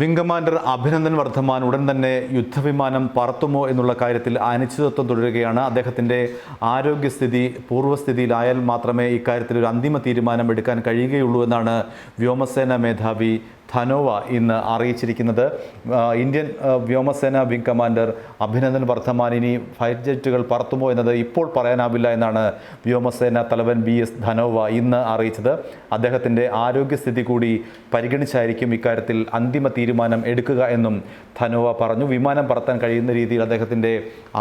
Wing commander Abhinandan Vardhaman ഉടൻ തന്നെ യുദ്ധവിമാനം പറത്തുമോ എന്നുള്ള കാര്യത്തിൽ അനിശ്ചിതത്വം തുടരുകയാണ്. അദ്ദേഹത്തിന്റെ ആരോഗ്യസ്ഥിതി പൂർവസ്ഥിതിയിലായാൽ മാത്രമേ ഇക്കാര്യത്തിൽ ഒരു അന്തിമ തീരുമാനം എടുക്കാൻ കഴിയുകയുള്ളൂ എന്നാണ് വ്യോമസേന മേധാവി ധനോവ ഇന്ന് അറിയിച്ചിരിക്കുന്നത്. ഇന്ത്യൻ വ്യോമസേന വിംഗ് കമാൻഡർ അഭിനന്ദൻ വർദ്ധമാൻ ഇനി ഫൈറ്റ് ജെറ്റുകൾ പറത്തുമോ എന്നത് ഇപ്പോൾ പറയാനാവില്ല എന്നാണ് വ്യോമസേന തലവൻ ബി എസ് ധനോവ ഇന്ന് അറിയിച്ചത്. അദ്ദേഹത്തിന്റെ ആരോഗ്യസ്ഥിതി കൂടി പരിഗണിച്ചായിരിക്കും ഇക്കാര്യത്തിൽ അന്തിമ തീരുമാനം എടുക്കുക എന്നും ധനോവ പറഞ്ഞു. വിമാനം പറത്താൻ കഴിയുന്ന രീതിയിൽ അദ്ദേഹത്തിന്റെ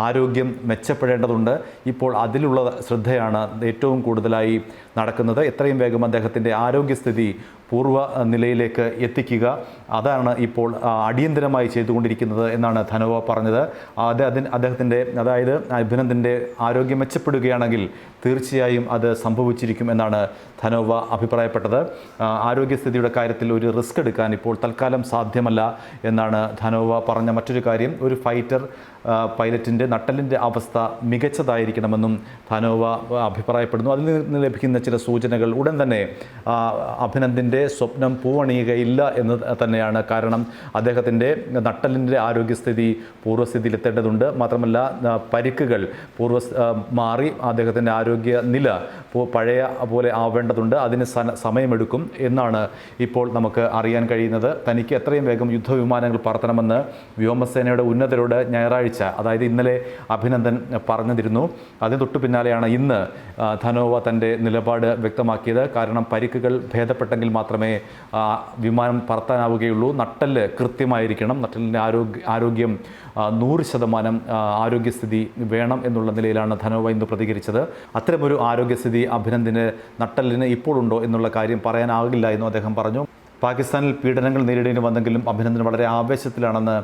ആരോഗ്യം മെച്ചപ്പെടേണ്ടതുണ്ട്. ഇപ്പോൾ അതിലുള്ള ശ്രദ്ധയാണ് ഏറ്റവും കൂടുതലായി നടക്കുന്നത്. എത്രയും വേഗം അദ്ദേഹത്തിന്റെ ആരോഗ്യസ്ഥിതി പൂർവ നിലയിലേക്ക് എത്തിക്കുക. അതാണ് ഇപ്പോൾ അടിയന്തരമായി ചെയ്തുകൊണ്ടിരിക്കുന്നത് എന്നാണ് ധനോവ പറഞ്ഞത്. അതിന് അദ്ദേഹത്തിന്റെ അതായത് അഭിനന്ദന്റെ ആരോഗ്യം മെച്ചപ്പെടുകയാണെങ്കിൽ തീർച്ചയായും അത് സംഭവിച്ചിരിക്കും എന്നാണ് ധനോവ അഭിപ്രായപ്പെട്ടത്. ആരോഗ്യസ്ഥിതിയുടെ കാര്യത്തിൽ ഒരു റിസ്ക് എടുക്കാൻ ഇപ്പോൾ തൽക്കാലം സാധ്യമല്ല എന്നാണ് ധനോവ പറഞ്ഞ മറ്റൊരു കാര്യം. ഒരു ഫൈറ്റർ പൈലറ്റിന്റെ നട്ടലിന്റെ അവസ്ഥ മികച്ചതായിരിക്കണമെന്നും ധനോവ അഭിപ്രായപ്പെടുന്നു. അതിൽ നിന്ന് ലഭിക്കുന്ന ചില സൂചനകൾ ഉടൻ തന്നെ ആ, അഭിനന്ദിന്റെ സ്വപ്നം പൂവണിയുകയില്ല എന്ന് തന്നെയാണ് കാരണം. അദ്ദേഹത്തിന്റെ നട്ടലിന്റെ ആരോഗ്യസ്ഥിതി പൂർവസ്ഥിതിയിലെത്തേണ്ടതുണ്ട് മാത്രമല്ല പരിക്കുകൾ പൂർവ മാറി അദ്ദേഹത്തിന്റെ ആരോഗ്യ നില പഴയ പോലെ ആവേണ്ടതുണ്ട്. അതിന് സമയമെടുക്കും എന്നാണ് ഇപ്പോൾ നമുക്ക് അറിയാൻ കഴിയുന്നത്. തനിക്ക് എത്രയും വേഗം യുദ്ധവിമാനങ്ങൾ പറത്തണമെന്ന് വ്യോമസേനയുടെ ഉന്നതരോട് ഞായറാഴ്ച അതായത് ഇന്നലെ അഭിനന്ദൻ പറഞ്ഞിരുന്നു. അതിന് തൊട്ടു പിന്നാലെയാണ് ഇന്ന് ധനോവ തന്റെ നിലപാട് വ്യക്തമാക്കിയത്. കാരണം പരിക്കുകൾ ഭേദപ്പെട്ടെങ്കിൽ മാത്രമേ വിമാനം പറത്താനാവുകയുള്ളൂ. നട്ടൽ കൃത്യമായിരിക്കണം. നട്ടലിന്റെ ആരോഗ്യ ആരോഗ്യം നൂറ് ശതമാനം ആരോഗ്യസ്ഥിതി വേണം എന്നുള്ള നിലയിലാണ് ധനോവ ഇന്ന് പ്രതികരിച്ചത്. അത്തരമൊരു ആരോഗ്യസ്ഥിതി അഭിനന്ദിന് നട്ടലിന് ഇപ്പോഴുണ്ടോ എന്നുള്ള കാര്യം പറയാനാകില്ല എന്നും അദ്ദേഹം പറഞ്ഞു. പാകിസ്ഥാനിൽ പീഡനങ്ങൾ നേരിടേണ്ടി വന്നെങ്കിലും അഭിനന്ദൻ വളരെ ആവേശത്തിലാണെന്ന്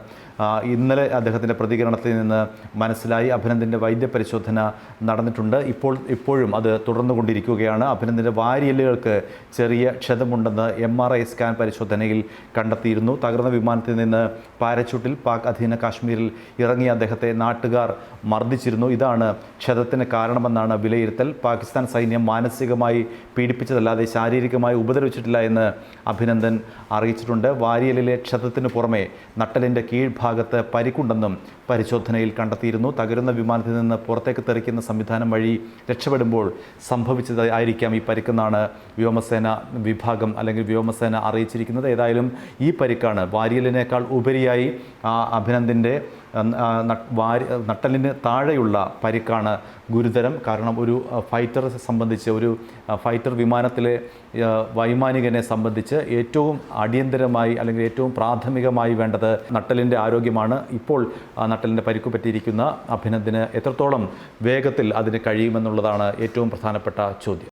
ഇന്നലെ അദ്ദേഹത്തിന്റെ പ്രതികരണത്തിൽ നിന്ന് മനസ്സിലായി അഭിനന്ദിന്റെ വൈദ്യപരിശോധന നടന്നിട്ടുണ്ട്. ഇപ്പോൾ ഇപ്പോഴും അത് തുടർന്നുകൊണ്ടിരിക്കുകയാണ്. അഭിനന്ദിന്റെ വാരിയലുകൾക്ക് ചെറിയ ക്ഷതമുണ്ടെന്ന് എം ആർ ഐ സ്കാൻ പരിശോധനയിൽ കണ്ടെത്തിയിരുന്നു. തകർന്ന വിമാനത്തിൽ നിന്ന് പാരച്യൂട്ടിൽ പാക് അധീന കാശ്മീരിൽ ഇറങ്ങിയ അദ്ദേഹത്തെ നാട്ടുകാർ മർദ്ദിച്ചിരുന്നു. ഇതാണ് ക്ഷതത്തിന് കാരണമെന്നാണ് വിലയിരുത്തൽ. പാകിസ്ഥാൻ സൈന്യം മാനസികമായി പീഡിപ്പിച്ചതല്ലാതെ ശാരീരികമായി ഉപദ്രവിച്ചിട്ടില്ല എന്ന് അഭിനന്ദൻ അറിയിച്ചിട്ടുണ്ട്. വാരിയലിലെ ക്ഷതത്തിന് പുറമെ നട്ടലിന്റെ കീഴ്ഭാഗത്ത് പരിക്കുണ്ടെന്നും പരിശോധനയിൽ കണ്ടെത്തിയിരുന്നു. തകരുന്ന വിമാനത്തിൽ നിന്ന് പുറത്തേക്ക് തെറിക്കുന്ന സംവിധാനം വഴി രക്ഷപ്പെടുമ്പോൾ സംഭവിച്ചതായിരിക്കാം ഈ പരിക്കെന്നാണ് വ്യോമസേന വിഭാഗം അല്ലെങ്കിൽ വ്യോമസേന അറിയിച്ചിരിക്കുന്നത്. ഏതായാലും ഈ പരിക്കാണ് വാരിയലിനേക്കാൾ ഉപരിയായി ആ അഭിനന്ദിന്റെ വാരി നട്ടലിന് താഴെയുള്ള പരിക്കാണ് ഗുരുതരം. കാരണം ഒരു ഫൈറ്റർ സംബന്ധിച്ച് ഒരു ഫൈറ്റർ വിമാനത്തിലെ വൈമാനികനെ സംബന്ധിച്ച് ഏറ്റവും അടിയന്തരമായി അല്ലെങ്കിൽ ഏറ്റവും പ്രാഥമികമായി വേണ്ടത് നട്ടലിന്റെ ആരോഗ്യമാണ്. ഇപ്പോൾ നട്ടലിന്റെ പരിക്ക് പറ്റിയിരിക്കുന്ന അഭിനന്ദിന് എത്രത്തോളം വേഗത്തിൽ അതിന് കഴിയുമെന്നുള്ളതാണ് ഏറ്റവും പ്രധാനപ്പെട്ട ചോദ്യം.